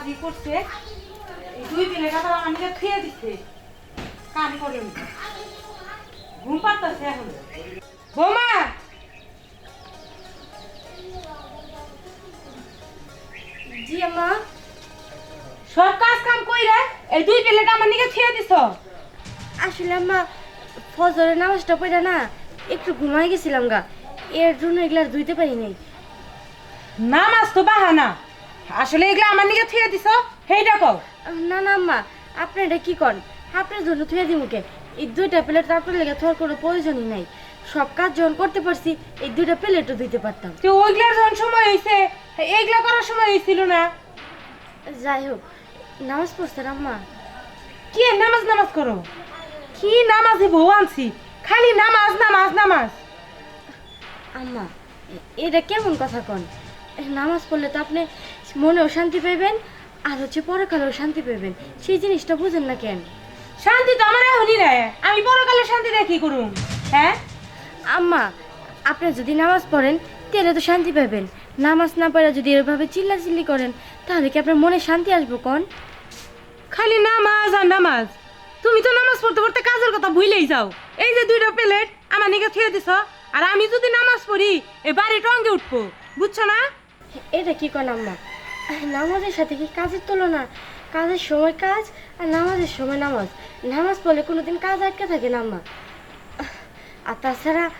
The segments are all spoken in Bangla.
কাজই করছে। দুই দিনে কথা আমার নিজে খেয়ে দিচ্ছে। কাজ করে ঘুম পাচ্ছে এখন। বৌমা! জি আম্মা। সব কাজ কাম কইরা এই দুই প্লেট আমার নিকে খেয়ে দিছ। আসলে আম্মা ফজরের নামাজটা পড়ে না একটু ঘুমাই গেছিলাম গা। এর জন্য এগুলা ধুইতে পারি নাই। নামাজ তো বাহানা। আসলে এগুলা আমার নিকে খেয়ে দিছ? হেইটা কও না না আম্মা আপনি এটা কি করেন আপনার জন্য থুয়ে দিই মুখে এই দুইটা প্লেট তো আপনার লেগে থোয়ার কোনো প্রয়োজনই নাই। সব কাজ যখন করতে পারছি এই দুইটা প্লেটও ধুইতে পারতাম। তো ওইগুলার যখন সময় হইছে এইগুলা করার সময় হইছিল না? যাই হোক নামাজ পড়ছেন আম্মা? কি নামাজ নামাজ করো? কি নামাজে বউ আনছি? খালি নামাজ নামাজ নামাজ। আম্মা এটা কেমন কথা কন? নামাজ পড়লে তো আপনি মনেও শান্তি পাইবেন আর হচ্ছে পরকালেও শান্তি পাইবেন। সেই জিনিসটা বুঝেন না কেন? শান্তি তো আমার এখনই নাই। আমি পরকালে শান্তি দেখি করুন হ্যাঁ? আম্মা আপনি যদি নামাজ পড়েন তাহলে তো শান্তি পাবেন নামাজ না পড়ে যদি এভাবে চিল্লাচিল্লি করেন তাহলে কি আপনার মনে শান্তি আসব কন? খালি নামাজ আর নামাজ। তুমি তো নামাজ পড়তে পড়তে কাজের কথা ভুলেই যাও। এই যে দুইটা প্লেট আমার নিকে খেয়ে দিছ আর আমি যদি নামাজ পড়ি এ বাড়ি টঙ্গে উঠবো। বুঝছ না? এটা কি কন আম্মা? নামাজের সাথে কি কাজের তুলনা? কাজের সময় কাজ আর নামাজের সময় নামাজ। নামাজ পড়লে কোনো দিন কাজ আটকে থাকে না, আম্মা। আর তাছাড়া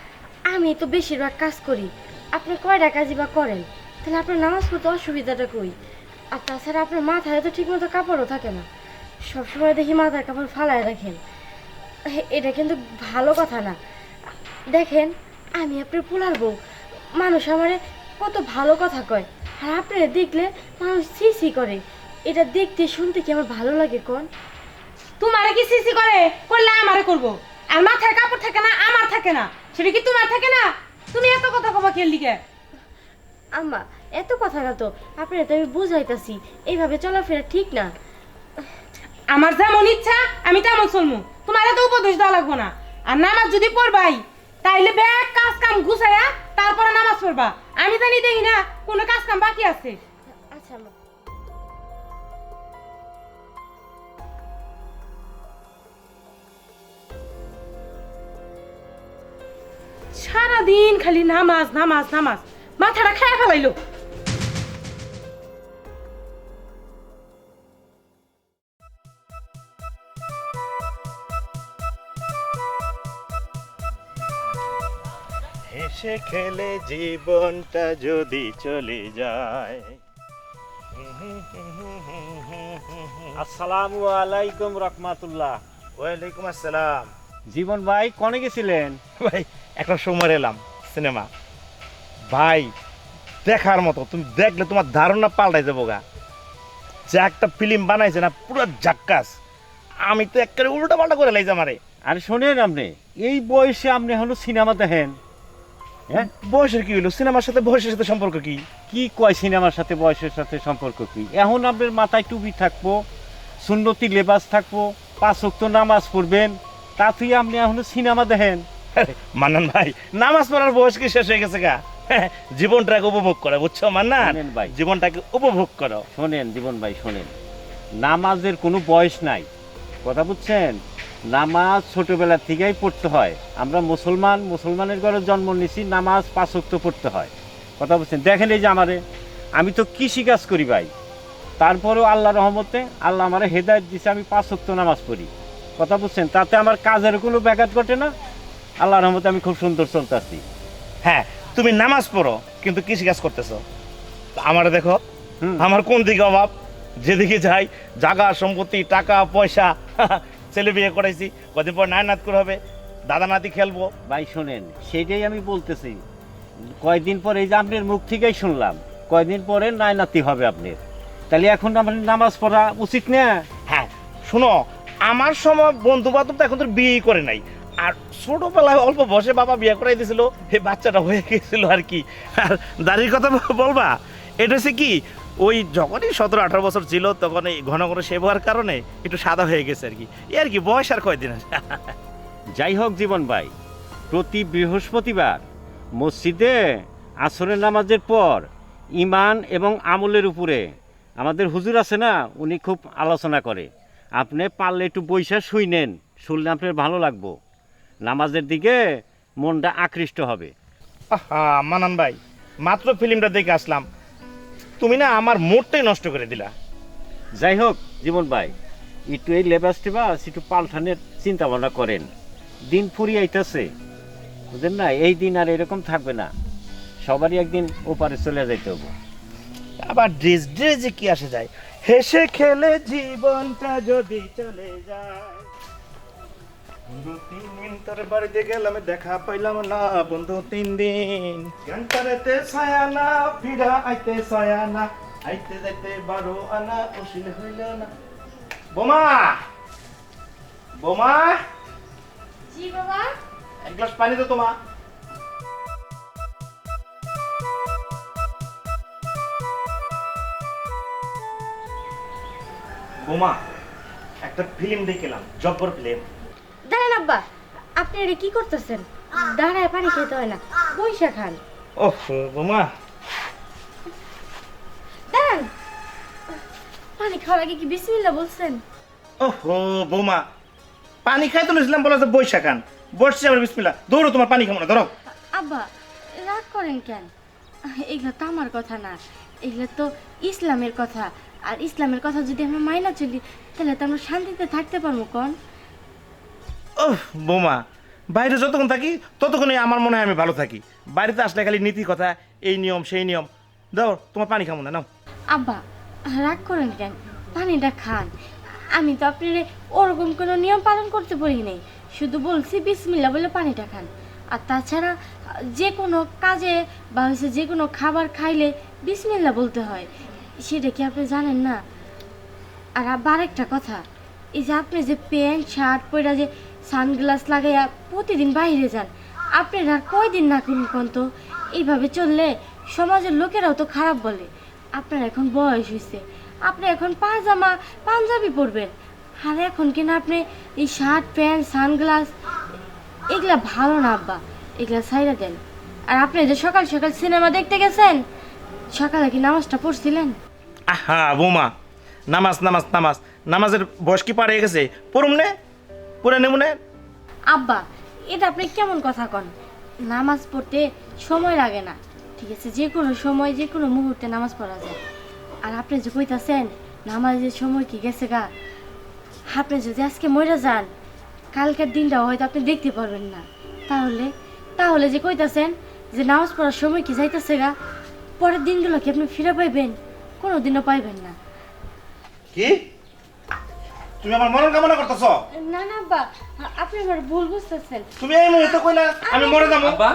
আমি তো বেশিরভাগ কাজ করি। আপনি কয়টা কাজই বা করেন? তাহলে আপনার নামাজ পড়তে অসুবিধাটা কই? আর তাছাড়া আপনার মাথায় তো ঠিকমতো কাপড়ও থাকে না। সবসময় দেখি মাথার কাপড় ফালায় রাখেন। এটা কিন্তু ভালো কথা না। দেখেন, আমি আপনার পোলার বউ। মানুষ আমারে কত ভালো কথা কয়। আর আপনারা দেখলে মানুষ সি সি করে। এটা দেখতে শুনতে কি আমার ভালো লাগে কোন? তোমারে কি সিসি করে? করলে আমারে করব। আর মাথায় কাপড় থাকে না আমার থাকে না। সেটা কি তোমার থাকে না? তুমি এত কথা কবা কে লিগে? আম্মা এত কথা না তো। আপনারা তো আমি বুঝাইতাছি। এইভাবে চলাফেরা ঠিক না। আমার যেমন ইচ্ছা আমি তেমন চলমু। তোমার এত উপদেশ দেওয়া লাগবো না। আর না আমার যদি পড়বাই তাইলে ব্যাগ কাজ কাম গুছায়া তারপরে নামাজ পড়বা। আমি জানি দেখি না কোনো কাজ কাম বাকি আছে? আচ্ছা আম্মা। সারাদিন খালি নামাজ নামাজ নামাজ। মাথাটা খেয়ে ফেলাইলো। হেসে খেলে জীবনটা যদি চলে যায়। আসসালামু আলাইকুম রহমাতুল্লাহ। ওয়ালাইকুম আসসালাম। জীবন ভাই কনে গেছিলেন? ভাই একটা সময় এলাম সিনেমা। ভাই দেখার মতো তুমি দেখলে তোমার ধারণা পাল্টাই যাব গা। যে একটা ফিল্ম বানাইছে না পুরো জাক্কাস আমি তো একেবারে উল্টা পাল্টা করে লাইছি আমারে। আরে শোনেন আপনি এই বয়সে আপনি হলো সিনেমা দেখেন? হ্যাঁ? বয়সের কি হলো সিনেমার সাথে বয়সের সাথে সম্পর্ক কি? কি কয় সিনেমার সাথে বয়সের সাথে সম্পর্ক কি? এখন আপনার মাথায় টুপি থাকব সুন্নতি লেবাস থাকব পাঁচ ওয়াক্ত নামাজ পড়বেন তাতেই আপনি এখনও সিনেমা দেখেন। আরে, মান্নান ভাই নামাজ পড়ার বয়স কি শেষ হয়ে গেছে গা? জীবনটাকে উপভোগ করে বুঝছ মান্নান? ভাই। জীবনটাকে উপভোগ করো। শোনেন জীবন ভাই শোনেন। নামাজের কোনো বয়স নাই। কথা বুঝছেন? নামাজ ছোটবেলা থেকেই পড়তে হয়। আমরা মুসলমান মুসলমানের ঘরে জন্ম নিছি নামাজ পাঁচক্ত পড়তে হয়। কথা বলছেন? দেখেন এই যে আমারে। আমি তো কৃষি কাজ করি ভাই। তারপরেও আল্লাহ রহমতে আল্লাহ আমারে হেদায়ত দিছে আমি পাঁচক্ত নামাজ পড়ি। কথা বলছেন? তাতে আমার কাজের কোনো ব্যাঘাত ঘটে না। আল্লাহ রহমতে আমি খুব সুন্দর চলতে চলতেছি। হ্যাঁ তুমি নামাজ পড়ো কিন্তু কৃষি কাজ করতেছো। আমার দেখো আমার কোন দিকে অভাব? যেদিকে যাই জাগা সম্পত্তি টাকা পয়সা ছেলে বিয়ে করাইছি কদিন পর নায়নাথ করে হবে দাদা নাতি খেলব। ভাই শোনেন সেটাই আমি বলতেছি। কয়দিন পর এই যে আপনার মুখ থেকেই শুনলাম কয়দিন পরে নাতি হবে আপনার। তাহলে এখন আমার নামাজ পড়া উচিত না? হ্যাঁ শোনো আমার সময় বন্ধু বান্ধব তো এখন তো বিয়েই করে নাই। আর ছোটবেলায় অল্প বসে বাবা বিয়ে করাই দিয়েছিল এই বাচ্চাটা হয়ে গেছিল আর কি। আর দাড়ির কথা বলবা? এটা হচ্ছে কি ওই যখনই সতেরো আঠারো বছর ছিল তখন এই ঘন ঘন সেব হওয়ার কারণে একটু সাদা হয়ে গেছে আর কি। এই আর কি বয়স আর কয়দিন? আছে যাই হোক জীবন ভাই প্রতি বৃহস্পতিবার মসজিদে আসরের নামাজের পর ইমান এবং আমলের উপরে আমাদের হুজুর আছে না উনি খুব আলোচনা করে। আপনি পারলে একটু বৈশা শুই নেন শুনলে আপনার ভালো লাগবো। নামাজের দিকে মনটা আকৃষ্ট হবে। আহা মানান ভাই মাত্র ফিল্মটা দেখে আসলাম। তুমি না আমার মুডটাই নষ্ট করে দিলা। যাই হোক জীবন ভাই একটু এই লেবাস টেবাস একটু পাল্টানের চিন্তা ভাবনা করেন। দিন ফুরিয়ে আইতেছে। বুঝলেন না এই দিন আর এরকম থাকবে না। সবারই একদিন ওপারে চলে যাইতে হবে আবার ড্রেস ড্রেসে কি আসে যায়? হেসে খেলে জীবনটা যদি চলে যায়। বন্ধু তিন দিন তোর বাড়িতে গেলাম দেখা পাইলাম না। বন্ধু তিন দিন। ছায়া না ফিরা আইতে ছায়া না আইতে যাইতে বারো আনা উশিল হইল না। বোমা! বোমা! জি বাবা। এক গ্লাস পানি তো তোমা বোমা একটা ফিল্ম দেখলাম জব্বর ফিল্ম। দাঁড়ান আব্বা। আপনি এটা কি করতেছেন? দাঁড়ায় পানি খেতে হয় না। বৈশা খান। ওহ বোমা দাঁড়ান। পানি খাওয়ার আগে কি বিসমিল্লা বলছেন? ওহো বোমা। পানি খাই তো নিয়েছিলাম বলা বৈশা খান। বসছি আবার বিসমিল্লা দৌড়ো তোমার পানি খাব না ধরো। আব্বা রাগ করেন কেন? এগুলো তো আমার কথা না। এগুলো তো ইসলামের কথা। আর ইসলামের কথা যদি আমরা মাইনা চলি তাহলে তো আমরা শান্তিতে থাকতে পারব কোন? বোমা, বাইরে যতক্ষণ থাকি, ততক্ষণই আমার মনে হয় আমি ভালো থাকি। বাড়িতে আসলে খালি নীতি কথা, এই নিয়ম, সেই নিয়ম। দাও, তোমার পানি খাব না, নাও। আব্বা, রাগ করেন কেন? পানিটা খান। আমি তো আপনার ওরকম কোনো নিয়ম পালন করতে পারি নাই। শুধু বলছি বিসমিল্লা বলে পানিটা খান। আর তাছাড়া যে কোনো কাজে বা হচ্ছে যে কোনো খাবার খাইলে বিসমিল্লা বলতে হয়। সেটা কি আপনি জানেন না? আর আবার একটা কথা। এই যে আপনি যে প্যান্ট, শার্ট পরে যে সানগ্লাস লাগাইয়া প্রতিদিন বাইরে যান। আপনার কয়দিন না করুন কোন তো এইভাবে চললে সমাজের লোকেরাও তো খারাপ বলে। আপনার এখন বয়স হয়েছে আপনি এখন পাজামা পাঞ্জাবি পরবেন। আর এখন কিনা আপনি এই শার্ট, প্যান্ট, সানগ্লাস, এগুলা ভালো না আব্বা। এগুলা সাইরা দেন। আর আপনি যে সকাল সকাল সিনেমা দেখতে গেছেন, সকালে কি নামাজটা পড়ছিলেন? আহা, বোমা। নামাজ নামাজ নামাজ। নামাজের বয়স কি পার গেছে? পড়ুম নে। পড়ে নেব নে আব্বা এটা আপনি কেমন কথা কন? নামাজ পড়তে সময় লাগে না। ঠিক আছে যে কোনো সময় যে কোনো মুহূর্তে নামাজ পড়া যায়। আর আপনি যে কইতাছেন নামাজের সময় কি গেছে গা? আপনি যদি আজকে মরে যান কালকের দিনটা হয়তো আপনি দেখতে পারবেন না। তাহলে তাহলে যে কইতাছেন যে নামাজ পড়ার সময় কি যাইতেছে গা পরের দিনগুলো কি আপনি ফিরে পাইবেন? কোনো দিনও পাইবেন না। কি? তুমি আমার মরণ কামনা করতেছ? না না আব্বা আপনি আমার ভুল বুঝতেছেন। তুমি এই মুহূর্তে কইলা আমি মরে যাব। আব্বা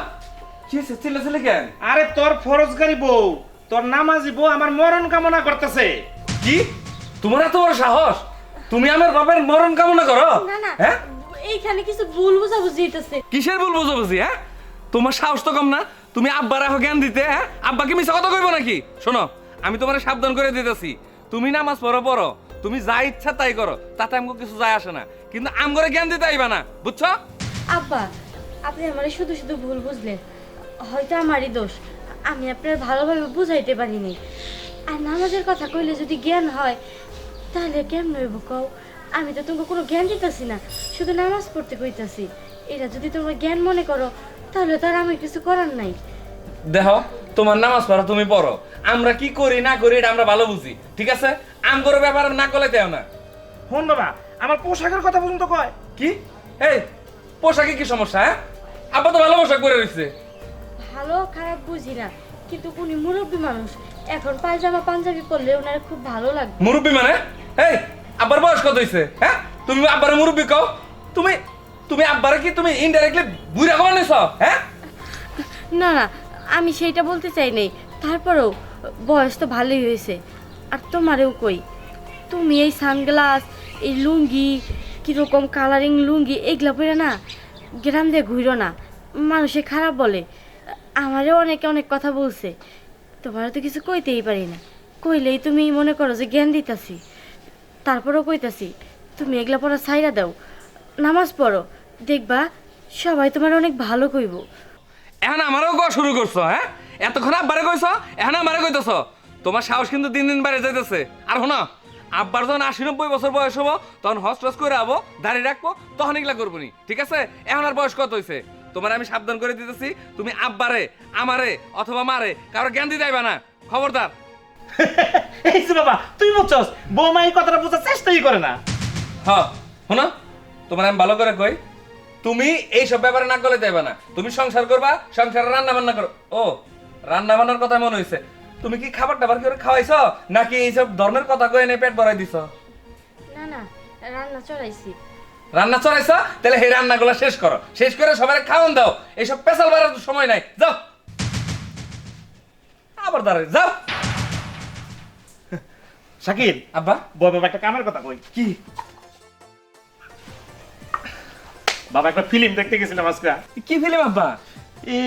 কি হয়েছে ছেলে ছেলে কেন? আরে তোর ফরজগারি বউ তোর নামাজি বউ আমার মরণ কামনা করতেছে। কি? তোমার এত বড় সাহস? তুমি আমার বাবার মরণ কামনা করো? না না হ্যাঁ? এইখানে কিছু ভুল বুঝাবুঝি হইতেছে। কিসের বলব বুঝি হ্যাঁ? তোমার সাহস তো কম না। তুমি আব্বার রাখো জ্ঞান দিতে হ্যাঁ? আব্বাকে মিশা কথা কইবো নাকি? শোনো আমি তোমার সাবধান করে দিতেছি। তুমি নামাজ পড়ো পড়ো। তুমি যা ইচ্ছা তাই করো। তাতে আমাকে কিছু যায় আসে না। কিন্তু আম করে জ্ঞান দিতে আইবা না বুঝছ? আব্বা আপনি আমারে শুধু শুধু ভুল বুঝলেন। হয়তো আমারই দোষ। আমি আপনার ভালোভাবে বুঝাইতে পারিনি। আর নামাজের কথা কইলে যদি জ্ঞান হয় তাহলে কেমন হইব কও? আমি তো তোমাকে কোনো জ্ঞান দিতেছি না শুধু নামাজ পড়তে কইতাছি। এটা যদি তোমরা জ্ঞান মনে করো তাহলে তো আর আমার কিছু করার নাই। দেখো তোমার নামাজ পড়ো তুমি পড়ো। আমরা কি করি না করি এটা আমরা ভালো বুঝি। ঠিক আছে? আম করে ব্যাপার না করলে দেও না। হন বাবা আমার পোশাকের কথা পর্যন্ত কয়। কি? এই পোশাকে কি সমস্যা হ্যাঁ? আব্বা তো ভালো পোশাক পরে রয়েছে। ভালো খারাপ বুঝি না। কিন্তু উনি মুরব্বী মানুষ। এখন পায়জামা পাঞ্জাবি পরলে ওনার খুব ভালো লাগবে। মুরব্বী মানে? এই আব্বার বয়স কত হইছে হ্যাঁ? তুমি আব্বারে মুরব্বী কও। তুমি তুমি আব্বারে কি তুমি ইনডাইরেক্টলি বুড়া কমার নিছ হ্যাঁ? না না আমি সেইটা বলতে চাই নাই। তারপরেও বয়স তো ভালোই হয়েছে। আর তোমারেও কই, তুমি এই সানগ্লাস, এই লুঙ্গি, কীরকম কালারিং লুঙ্গি, এগুলো পরে না গ্রাম দিয়ে ঘুরো না, মানুষে খারাপ বলে। আমারও অনেকে অনেক কথা বলছে, তোমারও তো কিছু কইতেই পারি না। কইলেই তুমি মনে করো যে জ্ঞান দিতাছি, তারপরেও কইতাছি, তুমি এগুলা পড়া ছাইরা দাও, নামাজ পড়ো, দেখবা সবাই তোমার অনেক ভালো কইবো। এখন আমারও কওয়া শুরু করছ হ্যাঁ? এতক্ষণ আব্বারে কইছ এখন আমারে কইতেছ তোমার সাহস কিন্তু দিন দিন বাড়ে যাইতেছে। আর শোনো আব্বার যখন আশি নব্বই বছর বয়স হব তখন হস টস করে আবো দাঁড়িয়ে রাখব তখন এগুলা করব নি ঠিক আছে? এখন আর বয়স কত হয়েছে তোমার আমি সাবধান করে দিতেছি তুমি আব্বারে আমারে অথবা মারে কারও জ্ঞান দিতে যাইবা না। খবরদার। এই যে বাবা তুই বুঝছস বৌমা এই কথাটা বোঝার চেষ্টাই করে না। হ্যাঁ শোনো তোমার আমি ভালো করে কই তুমি এই সব ব্যাপারে নাক গলে যাইবা না। তুমি সংসার করবা সংসারে রান্না বান্না করো। ও রান্না বান্নার কথা মনে হয়েছে তুমি কি খাবার টাবার করে খাওয়াইছো নাকি এইসব ধর্মের কথা কয়ে এনে পেট ভরাই দিছো? না না রান্না চড়াইছি। রান্না চড়াইছো? তাহলে সেই রান্নাগুলো শেষ করো। শেষ করে সবাই খাওয়ান দাও। এইসব পেশাল বাড়ার সময় নাই। যাও। আবার দাঁড়াই যাও। শাকিল আব্বা। বয় বাবা একটা কামের কথা কই। কি? বাবা একটা ফিল্ম দেখতে গেছিলাম আজকে। কি ফিল্ম আব্বা? এ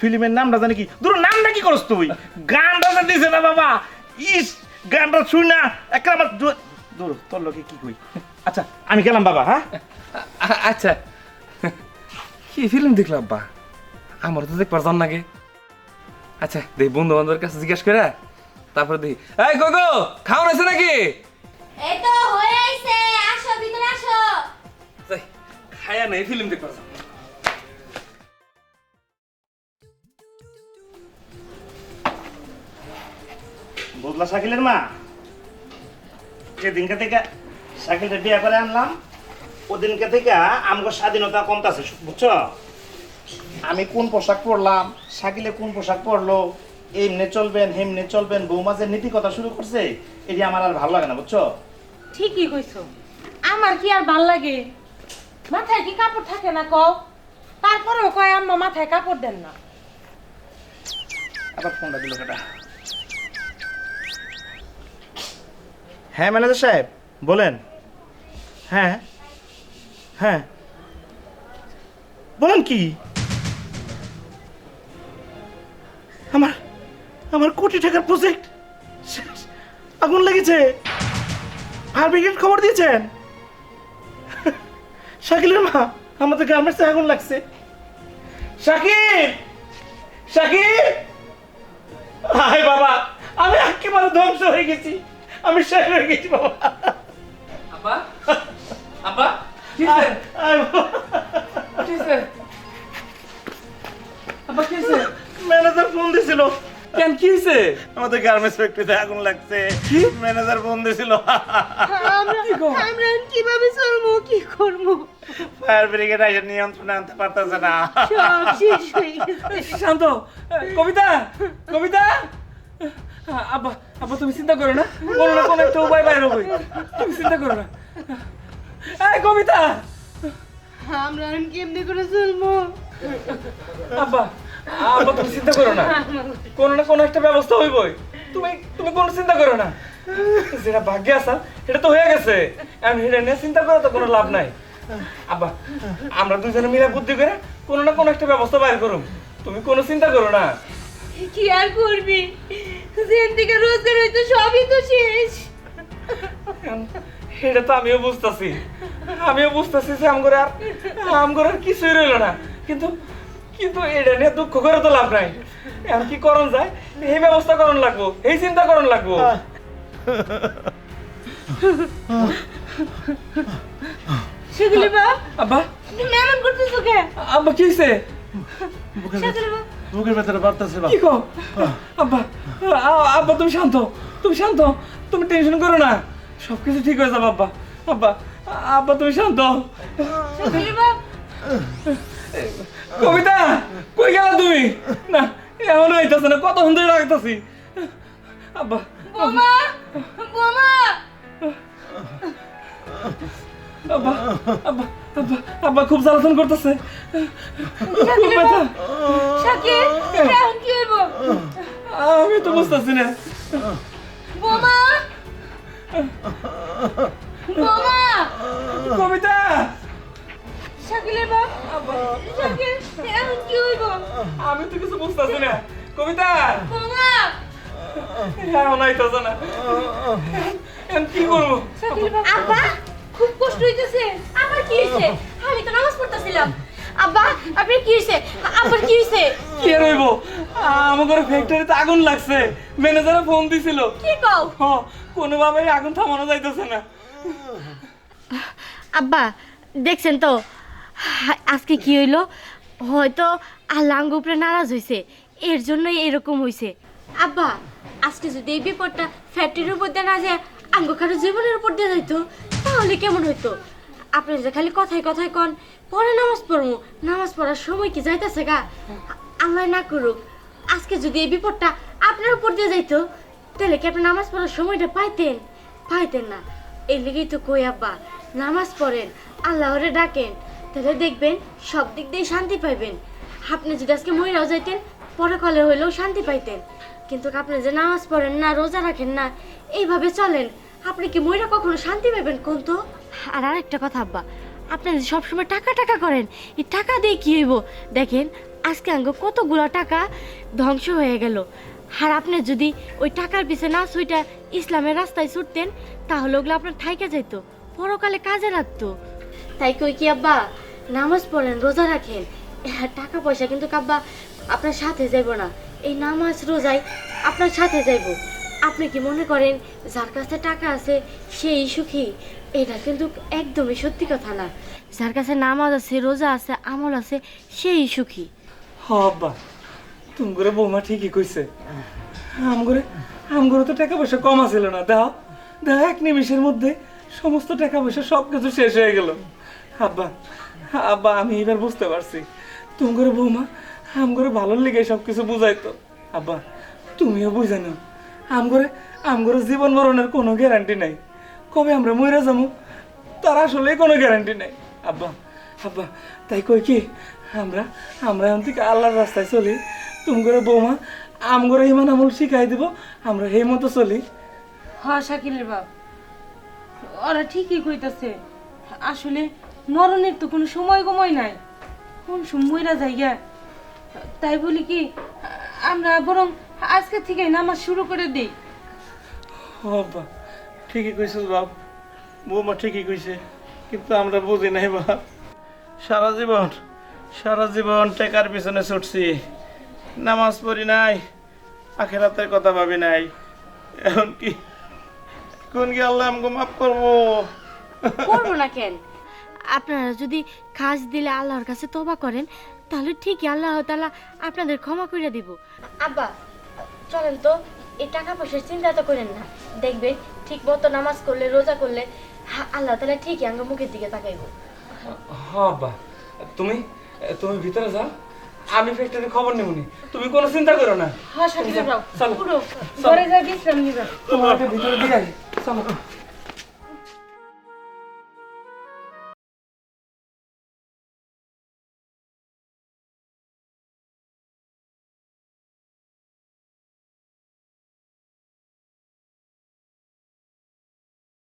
ফিল্মের নামটা জানি কি? দুটো নামটা কি করস তুই? গানটা যে দিছে না বাবা। ইস গানটা শুই না। একটা আমার দূর দূর তোর লোকে কি কই? আচ্ছা আমি গেলাম বাবা হ্যাঁ? আচ্ছা। কি ফিল্ম দেখল আব্বা? আমার তো দেখবার জান নাকি আচ্ছা দেখি বন্ধু বান্ধবের কাছে জিজ্ঞেস করে। তারপরে দেখি এই গো গো? খাওয়ান আছে নাকি? এই তো হয়ে আইছে। আসো ভিতরে আসো। খায়া নেই ফিল্ম দেখবার যাব। বুঝলা শাকিলের মা? যেদিনকে থেকে শাকিলটা বিয়ে করে আনলাম ওদিনকে থেকে আমগো স্বাধীনতা কমতাছে বুঝছ? আমি কোন পোশাক পরলাম শাকিলে কোন পোশাক পরলো এমনি চলবেন হেমনে চলবেন বৌমা যে নীতি কথা শুরু করছে এটি আমার আর ভালো লাগে না বুঝছ? ঠিকই কইছো। আমার কি আর ভালো লাগে? মাথায় কি কাপড় থাকে না কও? তারপরেও কয়, আম্মা, মাথায় কাপড় দেন না। আবার ফোনটা দিল কেটা হ্যাঁ ম্যানেজার সাহেব, বলেন। হ্যাঁ হ্যাঁ। বলেন কি? আমার আমার কোটি টাকার প্রজেক্ট আগুন লেগেছে। ফায়ার ব্রিগেড খবর দিয়েছেন? শাকিলের মা আমাদের গার্মেন্টসে আগুন লাগছে। শাকিল! শাকিল! হায় বাবা আমি একেবারে ধ্বংস হয়ে গেছি। আমি শেষ হয়ে গেছি বাবা। কি হয়েছে? ম্যানেজার ফোন দিছিল। কেন কি হয়েছে আমাদের গার্মেন্টস ফ্যাক্টরিতে আগুন লাগছে। কি? ম্যানেজার ফোন দিছিল আমরা কীভাবে চলবো কি করব? ফায়ার ব্রিগেড এসে নিয়ন্ত্রণে আনতে পারতেছে না। সব শেষ হয়ে গেছে। শান্ত কবিতা কবিতা। আব্বা আব্বা তুমি চিন্তা করো না। কোনো না কোনো একটা উপায় বাইর হবে। তুমি চিন্তা করো না। এই কবিতা। আমরা কেমনি করে চলবো? আব্বা তুমি চিন্তা করো না। কোনো না কোনো একটা ব্যবস্থা হইবই। তুমি তুমি কোনো চিন্তা করো না। যেটা ভাগ্যে আসা এটা তো হয়ে গেছে। এখন নিয়ে চিন্তা করে তো কোনো লাভ নাই। আব্বা আমরা দুজনে মিলে বুদ্ধি করে কোনো না কোনো একটা ব্যবস্থা বাইর করুম। তুমি কোনো চিন্তা করো না। কি আর করবি? যেন থেকে রোজগার হইতো সবই তো শেষ। এটা তো আমিও বুঝতেছি। আমিও বুঝতেছি যে আমগরে আর আমগরে আর কিছুই রইল না। কিন্তু কিন্তু এটা নিয়ে দুঃখ করে তো লাভ নাই। এখন কি করণ যায়? এই ব্যবস্থা করণ লাগবো এই চিন্তা করণ লাগবো। সেগুলি বা? আব্বা। তুমি এমন করতেছো কে? আব্বা কি সেগুলি বা? বুকের ভেতরে বাড়তেছে কি কো আব্বা আব্বা তুমি শান্ত তুমি শান্ত তুমি টেনশন করো না। সবকিছু ঠিক হয়ে যাবে আব্বা। আব্বা আব্বা তুমি শান্ত। সেগুলি বা? কবিতা কই গেল তুমি? না এমন হইতাছে না কত ধরে রাখতাছি? আব্বা বোমা বোমা! আব্বা আব্বা আব্বা আব্বা খুব জ্বালাতন করতেছে। খুব ব্যথা শাকির এখন কি হইব? আমি তো বুঝতেছি না। বোমা! বোমা! কবিতা! শাকিলের বাপ? শাকিল এখন কি হইব? আমি তো কিছু বুঝতেছি না। কবিতা! বোমা এমন হইতাছে না। এখন কি করব? আব্বা খুব কষ্ট হইতেছে। আমার কি হইছে? আমি তো নামাজ পড়তেছিলাম। আব্বা আপনি কি হয়েছে আব্বার কি হয়েছে কি আর হইব? আমাদের ফ্যাক্টরিতে আগুন লাগছে। ম্যানেজারে ফোন দিছিল। কি কও? হ কোনোভাবেই আগুন থামানো যাইতেছে না। আব্বা দেখছেন তো? আজকে কি হইল? হয়তো আল্লাহ আঙ্গ উপরে নারাজ হয়েছে এর জন্যই এরকম হয়েছে আব্বা, আজকে যদি এই বিপদটা ফ্যাক্টরির উপর দিয়ে না যায়, আঙ্গ কারও জীবনের উপর দিয়ে যাইতো, তাহলে কেমন হইতো? আপনি যে খালি কথায় কথায় কন, পরে নামাজ পড়ব নামাজ পড়ার সময় কি যাইতেছে গা? আল্লাহ না করুক, আজকে যদি এই বিপদটা আপনার উপর দিয়ে যাইতো, তাহলে কি আপনি নামাজ পড়ার সময়টা পাইতেন? পাইতেন না। এই লেগেই তো কই আব্বা, নামাজ পড়েন আল্লাহরে ডাকেন। তাহলে দেখবেন সব দিক দিয়ে শান্তি পাইবেন। আপনি যদি আজকে মহিলাও যাইতেন, পরে কলে হইলেও শান্তি পাইতেন। কিন্তু আপনি যে নামাজ পড়েন না, রোজা রাখেন না, এইভাবে চলেন। আপনি কি মহিলা কখনো শান্তি পাইবেন কোন তো? আর আরেকটা কথা আব্বা, আপনি যে সবসময় টাকা টাকা করেন, এই টাকা দিয়ে কি হইব? দেখেন, আজকে আঙ্গ কতগুলো টাকা ধ্বংস হয়ে গেল। আর আপনি যদি ওই টাকার পিছে না ছুইটা ইসলামের রাস্তায় ছুটতেন, তাহলে ওগুলো আপনার থাইকে যেত পরকালে কাজে লাগতো। তাই কই কি, আব্বা? নামাজ পড়েন, রোজা রাখেন। টাকা পয়সা কিন্তু কাব্বা আপনার সাথে যাইব না। এই নামাজ রোজাই আপনার সাথে যাইব। আপনি কি মনে করেন, যার কাছে টাকা আছে, সেই সুখী? এটা কিন্তু একদমই সত্যি কথা না। যার কাছে নামাজ আছে, রোজা আছে, আমল আছে, সেই সুখী। হ, আব্বা। তুমি করে বৌমা ঠিকই কইছে। আমগরে আমগরে তো টাকা পয়সা কম আছিল না। দাও। দাও, এক নিমিষের মধ্যে সমস্ত টাকা পয়সা সব কিছু শেষ হয়ে গেল। আব্বা আব্বা, আমি এবার বুঝতে পারছি। তুমি করে বৌমা আমগরে ভালোর লেগে সব কিছু বুঝাইতো। আব্বা, তুমিও বুঝে নাও। আমগরে আমগরে জীবন মরণের কোনো গ্যারান্টি নাই। কবে আমরা মরে যাব, তার আসলে কোনো গ্যারান্টি নাই। আব্বা আব্বা, তাই কই কি? আমরা আমরা এখন থেকে আল্লাহর রাস্তায় চলি। তুমি বৌমা আম করে ইমান আমল শিখাই দিব, আমরা এই মতো চলি। হ, শাকিলের বাপ। ওরা ঠিকই কইতাছে। আসলে মরণের তো কোনো সময় গময় নাই। কোন সময়রা যাইয়া তাই বলি কি, আমরা বরং আজকে থেকে নামাজ শুরু করে দিই। ও আব্বা, ঠিকই কইছিস বাপ। বৌমা ঠিকই কইছে, কিন্তু আমরা বুঝি নাই বাপ। সারা জীবন সারা জীবন টেকার পিছনে ছুটছি। নামাজ পড়ি নাই, আখেরাতের কথা ভাবি নাই। এখন কি কোন কি আল্লাহ আমাকে মাফ করব? করব না কেন? আপনারা যদি খাস দিলে আল্লাহর কাছে তোবা করেন তাহলে ঠিকই আল্লাহ তাআলা আপনাদের ক্ষমা করে দিব। আব্বা চলেন তো এই টাকা পয়সার চিন্তা তো করেন না। দেখবেন ঠিক মতো নামাজ করলে রোজা করলে আল্লাহ তাআলা ঠিকই আঙ্গ মুখের দিকে তাকাইবো। হ্যাঁ আব্বা। তুমি তুমি ভিতরে যাও। আমি ফ্যাক্টরি খবর নেবনি তুমি কোনো চিন্তা করো না। হ্যাঁ শাকিলের বাপ চলো। পুরো ঘরে যা বিশ্রাম নিবা তোমাকে ভিতরে দিয়ে আসি চলো